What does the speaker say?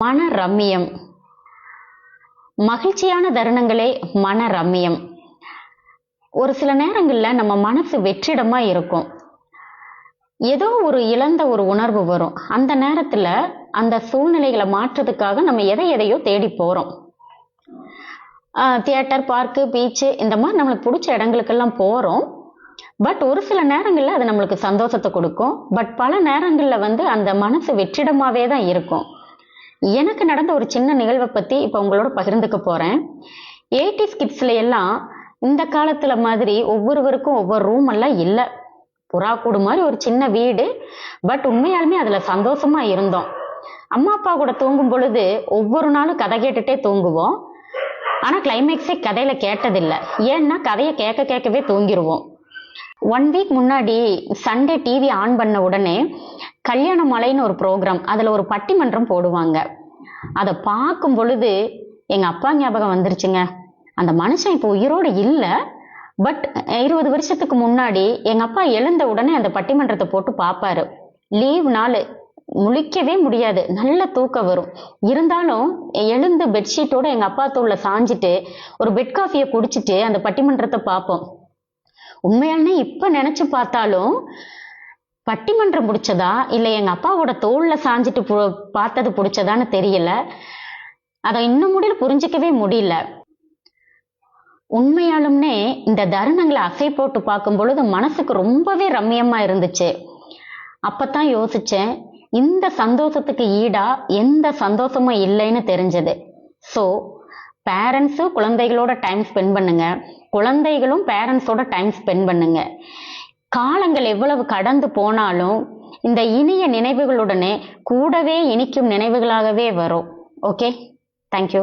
மன ரம்மியம் மகிழ்ச்சியான தருணங்களே மன ரம்மியம் ஒரு சில நேரங்களில் நம்ம மனசு வெற்றிடமாக இருக்கும். ஏதோ ஒரு இழந்த ஒரு உணர்வு வரும். அந்த நேரத்தில் அந்த சூழ்நிலைகளை மாற்றுறதுக்காக நம்ம எதை எதையோ தேடி போகிறோம் தியேட்டர் பார்க்கு பீச்சு இந்த மாதிரி நம்மளுக்கு பிடிச்ச இடங்களுக்கெல்லாம் போகிறோம் பட் ஒரு சில நேரங்களில் அது நம்மளுக்கு சந்தோஷத்தை கொடுக்கும். பட் பல நேரங்களில் வந்து அந்த மனசு வெற்றிடமாகவே தான் இருக்கும். எனக்கு நடந்த ஒரு சின்ன நிகழ்வை பத்தி இப்போ உங்களோட பகிர்ந்துக்க போறேன். எயிட்டி கிட்ஸ்ல எல்லாம் இந்த காலத்துல மாதிரி ஒவ்வொருவருக்கும் ஒவ்வொரு ரூம் எல்லாம் இல்லை. புறா கூடு மாதிரி ஒரு சின்ன வீடு. பட் உண்மையாலுமே அதுல சந்தோஷமா இருந்தோம். அம்மா அப்பா கூட தூங்கும் பொழுது ஒவ்வொரு நாளும் கதை கேட்டுட்டே தூங்குவோம். ஆனா கிளைமேக்ஸே கதையில கேட்டதில்லை. ஏன்னா கதையை கேட்க கேட்கவே தூங்கிடுவோம் ஒன் வீக் முன்னாடி சண்டே டிவி ஆன் பண்ண உடனே கல்யாண மலைன்னு ஒரு ப்ரோக்ராம் அதில் ஒரு பட்டிமன்றம் போடுவாங்க. அதை பார்க்கும் பொழுது எங்கள் அப்பா ஞாபகம் வந்துருச்சுங்க. அந்த மனுஷன் இப்போ உயிரோடு இல்லை பட் இருபது வருஷத்துக்கு முன்னாடி எங்கள் அப்பா எழுந்த உடனே அந்த பட்டிமன்றத்தை போட்டு பார்ப்பாரு. லீவ் நாள் முழிக்கவே முடியாது நல்ல தூக்கம் வரும். இருந்தாலும் எழுந்து பெட்ஷீட்டோட எங்கள் அப்பா தோல்ல சாஞ்சிட்டு ஒரு பெட் காஃபியை குடிச்சிட்டு அந்த பட்டிமன்றத்தை பார்ப்போம். உண்மையானே இப்போ நினச்சி பார்த்தாலும் பட்டிமன்றம் பிடிச்சதா? இல்லை எங்கள் அப்பாவோட தோளில் சாஞ்சிட்டு பு- பார்த்தது பிடிச்சதான்னு தெரியல. அதை இன்னும் முடியல புரிஞ்சிக்கவே முடியல. உண்மையாலும்னே இந்த தருணங்களை அசை போட்டு பார்க்கும் பொழுது மனசுக்கு ரொம்பவே ரம்மியமாக இருந்துச்சு. அப்பத்தான் யோசிச்சேன் இந்த சந்தோஷத்துக்கு ஈடா எந்த சந்தோஷமும் இல்லைன்னு தெரிஞ்சது. ஸோ பேரண்ட்ஸும் குழந்தைகளோட டைம் ஸ்பெண்ட் பண்ணுங்க. குழந்தைகளும் பேரண்ட்ஸோட டைம் ஸ்பெண்ட் பண்ணுங்க. காலங்கள் எவ்வளவு கடந்து போனாலும் இந்த இனிய நினைவுகளுடனே கூடவே இனிக்கும் நினைவுகளாகவே வரும். Okay thank you